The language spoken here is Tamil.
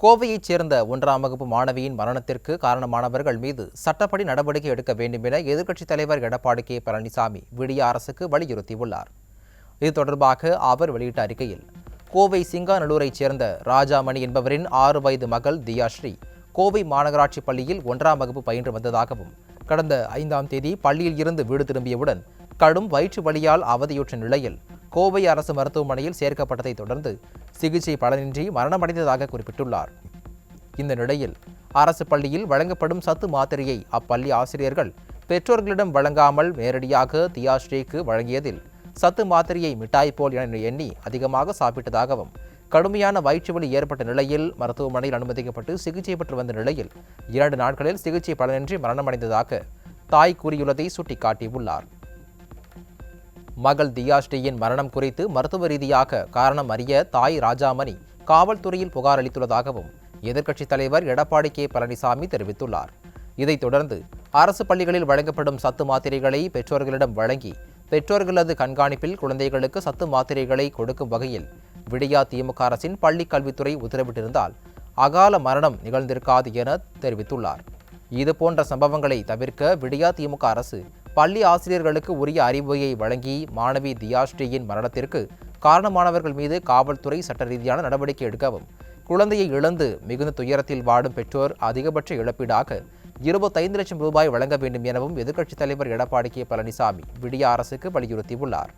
கோவையைச் சேர்ந்த ஒன்றாம் வகுப்பு மாணவியின் மரணத்திற்கு காரணமானவர்கள் மீது சட்டப்படி நடவடிக்கை எடுக்க வேண்டும் என எதிர்க்கட்சித் தலைவர் எடப்பாடி கே பழனிசாமி விடிய அரசுக்கு வலியுறுத்தியுள்ளார். இது தொடர்பாக அவர் வெளியிட்ட அறிக்கையில் கோவை சிங்காநல்லூரைச் சேர்ந்த ராஜாமணி என்பவரின் ஆறு வயது மகள் தியாஸ்ரீ கோவை மாநகராட்சி பள்ளியில் ஒன்றாம் வகுப்பு பயின்று வந்ததாகவும் கடந்த ஐந்தாம் தேதி பள்ளியில் இருந்து வீடு திரும்பியவுடன் கடும் வயிற்று வலியால் அவதியுற்ற நிலையில் கோவை அரசு மருத்துவமனையில் சேர்க்கப்பட்டதைத் தொடர்ந்து சிகிச்சை பலனின்றி மரணமடைந்ததாக குறிப்பிட்டுள்ளார். இந்த நிலையில் அரசு பள்ளியில் வழங்கப்படும் சத்து மாத்திரையை அப்பள்ளி ஆசிரியர்கள் பெற்றோர்களிடம் வழங்காமல் நேரடியாக தியாஸ்ரீக்கு வழங்கியதில் சத்து மாத்திரையை மிட்டாய் போல் என எண்ணி அதிகமாக சாப்பிட்டதாகவும் கடுமையான வயிற்று வலி ஏற்பட்ட நிலையில் மருத்துவமனையில் அனுமதிக்கப்பட்டு சிகிச்சை பெற்று வந்த நிலையில் இரண்டு நாட்களில் சிகிச்சை பலனின்றி மரணமடைந்ததாக தாய் கூறியுள்ளதை சுட்டிக்காட்டியுள்ளார். மகள் தியாஸ்ரீயின் மரணம் குறித்து மருத்துவ ரீதியாக காரணம் அறிய தாய் ராஜாமணி காவல்துறையில் புகார் அளித்துள்ளதாகவும் எதிர்க்கட்சித் தலைவர் எடப்பாடி கே. பழனிசாமி தெரிவித்துள்ளார். இதைத் தொடர்ந்து அரசு பள்ளிகளில் வழங்கப்படும் சத்து மாத்திரைகளை பெற்றோர்களிடம் வழங்கி பெற்றோர்களது கண்காணிப்பில் குழந்தைகளுக்கு சத்து மாத்திரைகளை கொடுக்கும் வகையில் விடியா திமுக அரசின் பள்ளிக் கல்வித்துறை உத்தரவிட்டிருந்தால் அகால மரணம் நிகழ்ந்திருக்காது என தெரிவித்துள்ளார். இது போன்ற சம்பவங்களை தவிர்க்க விடியா திமுக அரசு பள்ளி ஆசிரியர்களுக்கு உரிய அறிவுரையை வழங்கி மாணவி தியாஸ்ரீயின் மரணத்திற்கு காரணமானவர்கள் மீது காவல்துறை சட்ட ரீதியான நடவடிக்கை எடுக்கவும் குழந்தையை இழந்து மிகுந்த துயரத்தில் வாடும் பெற்றோர் அதிகபட்ச இழப்பீடாக இருபத்தைந்து லட்சம் ரூபாய் வழங்க வேண்டும் எனவும் எதிர்க்கட்சித் தலைவர் எடப்பாடி கே பழனிசாமி விடிய அரசுக்கு வலியுறுத்தியுள்ளார்.